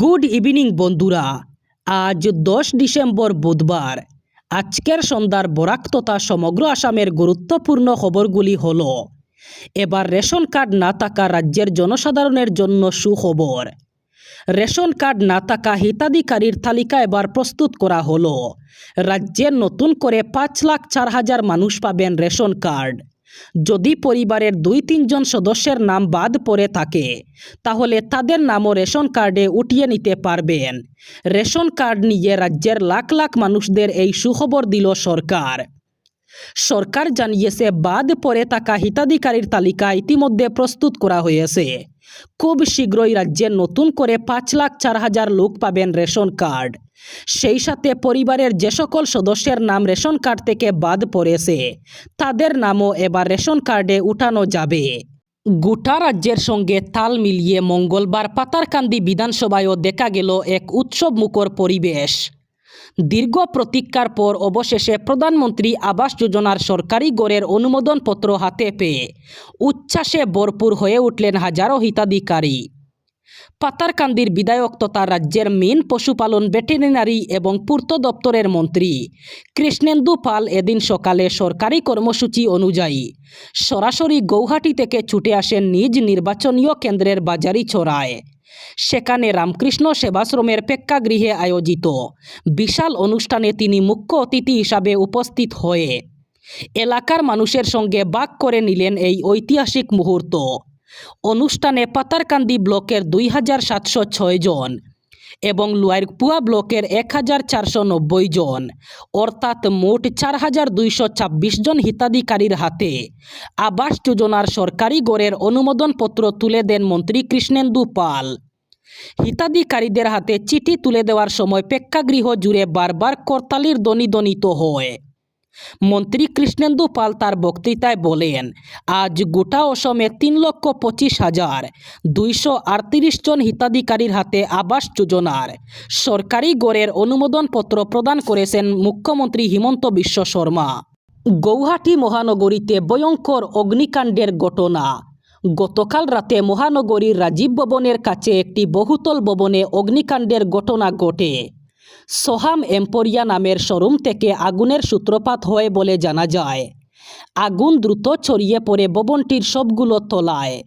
Good evening বন্ধুরা। আজ দশ ডিসেম্বর বুধবার। আজকের সন্ধ্যার বরাক তথা সমগ্র আসামের গুরুত্বপূর্ণ খবরগুলি হল, এবার রেশন কার্ড না থাকা রাজ্যের জনসাধারণের জন্য সুখবর। রেশন কার্ড না থাকা হিতাধিকারীর তালিকা এবার প্রস্তুত করা হলো। রাজ্যে নতুন করে পাঁচ লাখ চার হাজার মানুষ পাবেন রেশন কার্ড। যদি পরিবারের দুই তিনজন সদস্যের নাম বাদ পড়ে থাকে, তাহলে তাদের নামও রেশন কার্ডে উঠিয়ে নিতে পারবেন। রেশন কার্ড নিয়ে রাজ্যের লাখ লাখ মানুষদের এই সুখবর দিল সরকার। সরকার জানিয়েছে, বাদ পড়ে থাকা হিতাধিকারীর তালিকা ইতিমধ্যে প্রস্তুত করা হয়েছে। খুব শীঘ্রই রাজ্যে নতুন করে পাঁচ লাখ চার হাজার লোক পাবেন রেশন কার্ড। সেই সাথে পরিবারের যে সকল সদস্যের নাম রেশন কার্ড থেকে বাদ পড়েছে, তাদের নামও এবার রেশন কার্ডে উঠানো যাবে। গোটা রাজ্যের সঙ্গে তাল মিলিয়ে মঙ্গলবার পাতারকান্দি বিধানসভায়ও দেখা গেল এক উৎসব মুখর পরিবেশ। দীর্ঘ প্রতীক্ষার পর অবশেষে প্রধানমন্ত্রী আবাস যোজনার সরকারি গড়ের অনুমোদনপত্র হাতে পেয়ে উচ্ছ্বাসে ভরপুর হয়ে উঠলেন হাজারো হিতাধিকারী। পাতারকান্দির বিধায়ক তথা রাজ্যের মিন পশুপালন ভেটেরিনারি এবং পূর্ত দপ্তরের মন্ত্রী কৃষ্ণেন্দু পাল এদিন সকালে সরকারি কর্মসূচি অনুযায়ী সরাসরি গৌহাটি থেকে ছুটে আসেন নিজ নির্বাচনীয় কেন্দ্রের বাজারি ছড়ায় সেখানে রামকৃষ্ণ সেবাশ্রমের প্রেক্ষাগৃহে আয়োজিত বিশাল অনুষ্ঠানে তিনি মুখ্য অতিথি হিসাবে উপস্থিত হয়ে এলাকার মানুষের সঙ্গে বাক করে নিলেন এই ঐতিহাসিক মুহূর্ত। অনুষ্ঠানে পাতারকান্দি ব্লকের দুই হাজার সাতশো ছয় জন এবং লুয়ারপুয়া ব্লকের এক হাজার চারশো নব্বই জন, অর্থাৎ মোট চার হাজার দুইশো ছাব্বিশ জন হিতাধিকারীর হাতে। আবাস যোজনার সরকারি গড়ের অনুমোদনপত্র তুলে দেন মন্ত্রী কৃষ্ণেন্দু পাল। হিতাধিকারীদের হাতে চিঠি তুলে দেওয়ার সময় প্রেক্ষাগৃহ জুড়ে বারবার করতালির ধ্বনিত হয়। মন্ত্রী কৃষ্ণেন্দু পাল তার বক্তৃতায় বলেন, আজ গোটা অসমে তিন লক্ষ পঁচিশ হাজার দুইশো আটত্রিশ জন হিতাধিকারীর হাতে আবাস যোজনার সরকারি গড়ের অনুমোদনপত্র প্রদান করেছেন মুখ্যমন্ত্রী হিমন্ত বিশ্ব শর্মা। গৌহাটি মহানগরীতে ভয়ঙ্কর অগ্নিকাণ্ডের ঘটনা। গতকাল রাতে মহানগরীর রাজীব ভবনের কাছে একটি বহুতল ভবনে অগ্নিকাণ্ডের ঘটনা ঘটে। সোহাম এম্পোরিয়া নামের শোরুম থেকে আগুনের সূত্রপাত হয় বলে জানা যায়। আগুন দ্রুত ছড়িয়ে পড়ে ববনটির সবগুলো তলায়।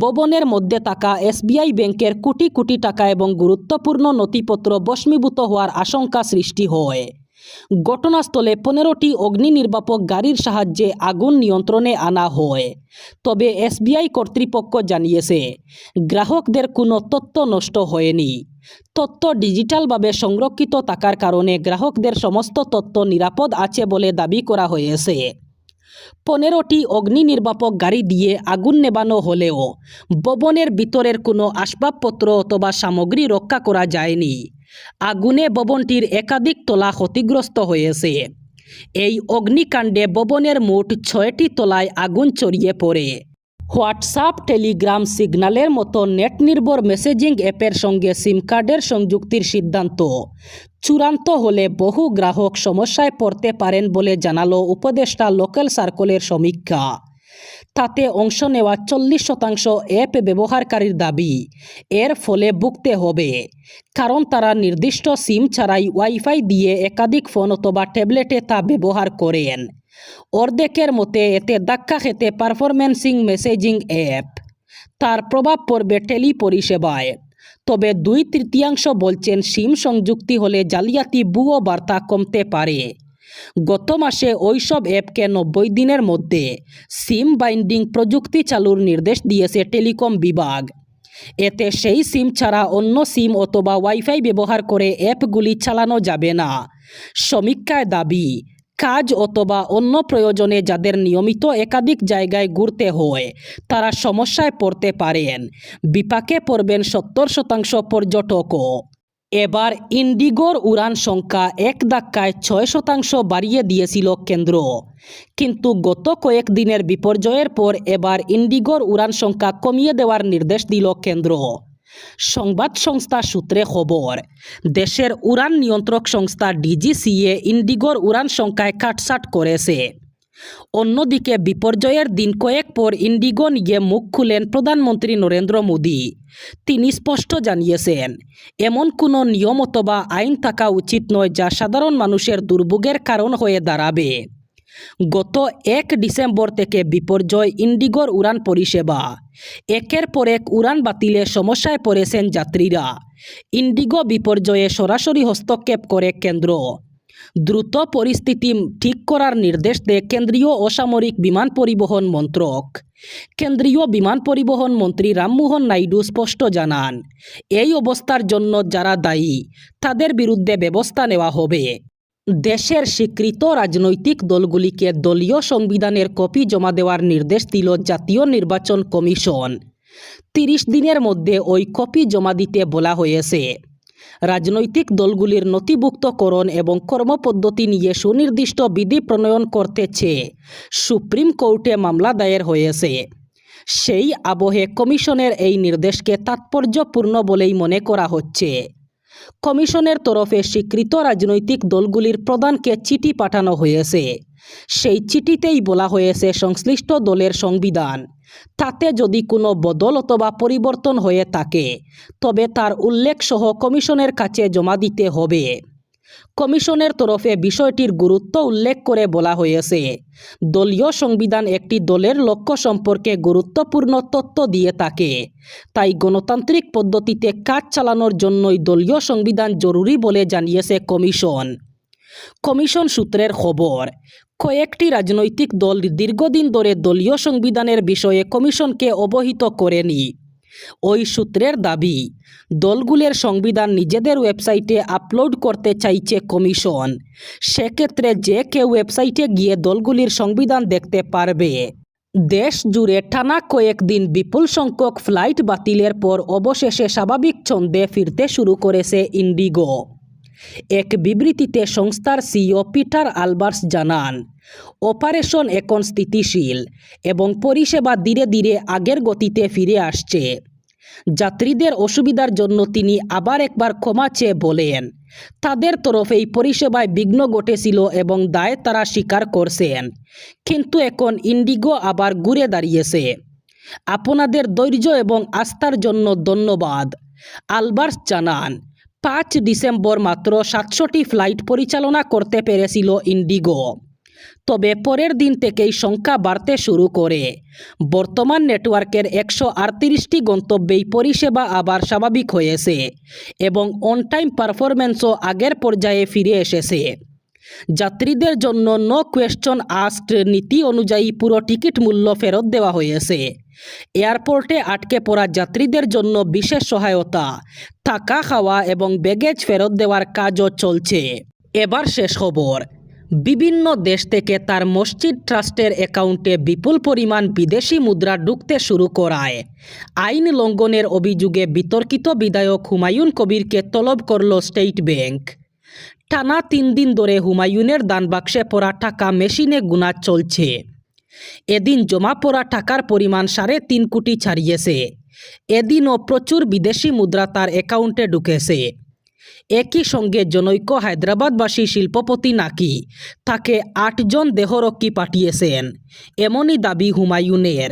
ববনের মধ্যে থাকা এসবিআই ব্যাংকের কোটি কোটি টাকা এবং গুরুত্বপূর্ণ নথিপত্র বস্মীভূত হওয়ার আশঙ্কা সৃষ্টি হয়। ঘটনাস্থলে পনেরোটি অগ্নি নির্বাপক গাড়ির সাহায্যে আগুন নিয়ন্ত্রণে আনা হয়। তবে এসবিআই কর্তৃপক্ষ জানিয়েছে, গ্রাহকদের কোনো তথ্য নষ্ট হয়নি। তথ্য ডিজিটালভাবে সংরক্ষিত থাকার কারণে গ্রাহকদের সমস্ত তথ্য নিরাপদ আছে বলে দাবি করা হয়েছে। পনেরোটি অগ্নি নির্বাপক গাড়ি দিয়ে আগুন নেবানো হলেও, ভবনের ভিতরের কোনো আসবাবপত্র অথবা সামগ্রী রক্ষা করা যায়নি। আগুনে ভবনটির একাধিক তলা ক্ষতিগ্রস্ত হয়েছে। এই অগ্নিকাণ্ডে ভবনের মোট ছয়টি তলায় আগুন ছড়িয়ে পড়ে। হোয়াটসঅ্যাপ, টেলিগ্রাম সিগন্যালের মতো নেট নির্ভর মেসেজিং অ্যাপের সঙ্গে সিম কার্ডের সংযুক্তির সিদ্ধান্ত। চূড়ান্ত হলে বহু গ্রাহক সমস্যায় পড়তে পারেন বলে জানালো উপদেষ্টা লোকাল সার্কলের সমীক্ষা। তাতে অংশ নেওয়া চল্লিশ শতাংশ অ্যাপ ব্যবহারকারীর দাবি। এর ফলে ভুগতে হবে। কারণ তারা নির্দিষ্ট সিম ছাড়াই ওয়াইফাই দিয়ে একাধিক ফোন অথবা ট্যাবলেটে তা ব্যবহার করেন। অর্ধেকের মতে, এতে ধাক্কা খেতে পারফরমেন্সিং মেসেজিং অ্যাপ। তার প্রভাব পড়বে টেলি পরিষেবায়। তবে দুই তৃতীয়াংশ বলছেন, সিম সংযুক্তি হলে জালিয়াতি ভুয়ো বার্তা কমতে পারে। গত মাসে ওইসব অ্যাপকে নব্বই দিনের মধ্যে সিম বাইন্ডিং প্রযুক্তি চালুর নির্দেশ দিয়েছে টেলিকম বিভাগ। এতে সেই সিম ছাড়া অন্য সিম অথবা ওয়াইফাই ব্যবহার করে অ্যাপগুলি চালানো যাবে না। সমীক্ষায় দাবি, কাজ অথবা অন্য প্রয়োজনে যাদের নিয়মিত একাধিক জায়গায় ঘুরতে হয়, তারা সমস্যায় পড়তে পারেন। বিপাকে পড়বেন সত্তর শতাংশ পর্যটকও। এবার ইন্ডিগোর উড়ান সংখ্যা এক ধাক্কায় ছয় শতাংশ বাড়িয়ে দিয়েছিল কেন্দ্র। কিন্তু গত কয়েক দিনের বিপর্যয়ের পর এবার ইন্ডিগোর উড়ান সংখ্যা কমিয়ে দেওয়ার নির্দেশ দিল কেন্দ্র। সংবাদ সংস্থা সূত্রে খবর, দেশের উড়ান নিয়ন্ত্রক সংস্থা ডিজিসিএ ইন্ডিগোর উড়ান সংখ্যায় কাটছাট করেছে। অন্যদিকে বিপর্যয়ের দিন কয়েক পর ইন্ডিগো নিয়ে মুখ খুলেন প্রধানমন্ত্রী নরেন্দ্র মোদী। তিনি স্পষ্ট জানিয়েছেন, এমন কোনো নিয়ম অথবা আইন থাকা উচিত নয় যা সাধারণ মানুষের দুর্ভোগের কারণ হয়ে দাঁড়াবে। গত এক ডিসেম্বর থেকে বিপর্যয় ইন্ডিগোর উড়ান পরিষেবা। একের পর এক উড়ান বাতিলে সমস্যায় পড়েছেন যাত্রীরা। ইন্ডিগো বিপর্যয়ে সরাসরি হস্তক্ষেপ করে কেন্দ্র। দ্রুত পরিস্থিতি ঠিক করার নির্দেশ দেয় কেন্দ্রীয় অসামরিক বিমান পরিবহন মন্ত্রক। কেন্দ্রীয় বিমান পরিবহন মন্ত্রী রামমোহন নাইডু স্পষ্ট জানান, এই অবস্থার জন্য যারা দায়ী, তাদের বিরুদ্ধে ব্যবস্থা নেওয়া হবে। দেশের স্বীকৃত রাজনৈতিক দলগুলিকে দলীয় সংবিধানের কপি জমা দেওয়ার নির্দেশ দিল জাতীয় নির্বাচন কমিশন। তিরিশ দিনের মধ্যে ওই কপি জমা দিতে বলা হয়েছে। রাজনৈতিক দলগুলির নথিভুক্তকরণ এবং কর্মপদ্ধতি নিয়ে সুনির্দিষ্ট বিধি প্রণয়ন করতে চেয়ে সুপ্রিম কোর্টে মামলা দায়ের হয়েছে। সেই আবহে কমিশনের এই নির্দেশকে তাৎপর্যপূর্ণ বলেই মনে করা হচ্ছে। কমিশনের তরফে স্বীকৃত রাজনৈতিক দলগুলির প্রধানকে চিঠি পাঠানো হয়েছে। সেই চিঠিতেই বলা হয়েছে সংশ্লিষ্ট দলের সংবিধান। তাতে যদি কোনো বদল অথবা পরিবর্তন হয়ে থাকে, তবে তার উল্লেখ সহ কমিশনের কাছে জমা দিতে হবে। কমিশনের তরফে বিষয়টির গুরুত্ব উল্লেখ করে বলা হয়েছে, দলীয় সংবিধান একটি দলের লক্ষ্য সম্পর্কে গুরুত্বপূর্ণ তথ্য দিয়ে থাকে, তাই গণতান্ত্রিক পদ্ধতিতে কাজ চালানোর জন্যই দলীয় সংবিধান জরুরি বলে জানিয়েছে কমিশন। কমিশন সূত্রের খবর, কয়েকটি রাজনৈতিক দল দীর্ঘদিন ধরে দলীয় সংবিধানের বিষয়ে কমিশনকে অবহিত করেনি। ওই সূত্রের দাবি, দলগুলোর সংবিধান নিজেদের ওয়েবসাইটে আপলোড করতে চাইছে কমিশন। সেক্ষেত্রে যে কেউ ওয়েবসাইটে গিয়ে দলগুলির সংবিধান দেখতে পারবে। দেশ জুড়ে টানা কয়েকদিন বিপুল সংখ্যক ফ্লাইট বাতিলের পর অবশেষে স্বাভাবিক ছন্দে ফিরতে শুরু করেছে ইন্ডিগো। এক বিবৃতিতে সংস্থার সিইও পিটার আলবার্স জানান, অপারেশন এখন স্থিতিশীল এবং পরিষেবা ধীরে ধীরে আগের গতিতে ফিরে আসছে। যাত্রীদের অসুবিধার জন্য তিনি আবার একবার ক্ষমা চেয়ে বলেন, তাদের তরফেই পরিষেবায় বিঘ্ন ঘটেছিল এবং দায় তারা স্বীকার করছেন, কিন্তু এখন ইন্ডিগো আবার ঘুরে দাঁড়িয়েছে। আপনাদের ধৈর্য এবং আস্থার জন্য ধন্যবাদ। আলবার্স জানান পাঁচ ডিসেম্বর মাত্র সাতশোটি ফ্লাইট পরিচালনা করতে পেরেছিল ইন্ডিগো। তবে পরের দিন থেকেই সংখ্যা বাড়তে শুরু করে। বর্তমান নেটওয়ার্কের একশো আটত্রিশটি গন্তব্যেই পরিষেবা আবার স্বাভাবিক হয়েছে এবং অন টাইম পারফরমেন্সও আগের পর্যায়ে ফিরে এসেছে। যাত্রীদের জন্য নো কোয়েশ্চন আস্কড নীতি অনুযায়ী পুরো টিকিট মূল্য ফেরত দেওয়া হয়েছে। এয়ারপোর্টে আটকে পড়া যাত্রীদের জন্য বিশেষ সহায়তা, থাকা খাওয়া এবং ব্যাগেজ ফেরত দেওয়ার কাজও চলছে। এবার শেষ খবর। বিভিন্ন দেশ থেকে তার মসজিদ ট্রাস্টের অ্যাকাউন্টে বিপুল পরিমাণ বিদেশি মুদ্রা ঢুকতে শুরু করায়। আইন লঙ্ঘনের অভিযোগে বিতর্কিত বিধায়ক হুমায়ুন কবিরকে তলব করল স্টেট ব্যাংক। টানা তিন দিন ধরে হুমায়ুনের দান বাক্সে পড়া টাকা মেশিনে গুণা চলছে। এদিন জমা পড়া টাকার পরিমাণ সাড়ে তিন কোটি ছাড়িয়েছে। এদিনও প্রচুর বিদেশি মুদ্রা তার অ্যাকাউন্টে ঢুকেছে। একই সঙ্গে জনৈক হায়দ্রাবাদবাসী শিল্পপতি নাকি তাকে আটজন দেহরক্ষী পাঠিয়েছেন, এমনই দাবি হুমায়ুনের।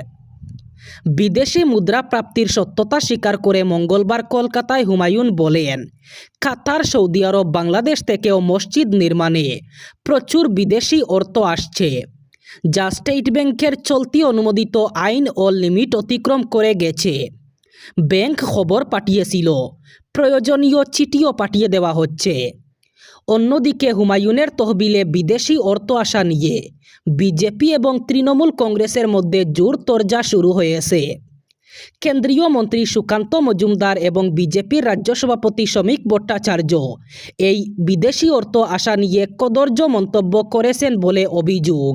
বিদেশি মুদ্রা প্রাপ্তির সত্যতা স্বীকার করে মঙ্গলবার কলকাতায় হুমায়ুন বলেন, কাতার, সৌদি আরব, বাংলাদেশ থেকেও মসজিদ নির্মাণে প্রচুর বিদেশি অর্থ আসছে। যা স্টেট ব্যাংকের চলতি অনুমোদিত আইন ও লিমিট অতিক্রম করে গেছে। ব্যাংক খবর পাঠিয়েছিল। প্রয়োজনীয় চিঠিও পাঠিয়ে দেওয়া হচ্ছে। অন্যদিকে হুমায়ুনের তহবিলে বিদেশি অর্থ আসা নিয়ে বিজেপি এবং তৃণমূল কংগ্রেসের মধ্যে জোর তরজা শুরু হয়েছে। কেন্দ্রীয় মন্ত্রী সুকান্ত মজুমদার এবং বিজেপির রাজ্য সভাপতি শ্রমিক ভট্টাচার্য এই বিদেশি অর্থ আসা নিয়ে কদর্য মন্তব্য করেছেন বলে অভিযোগ।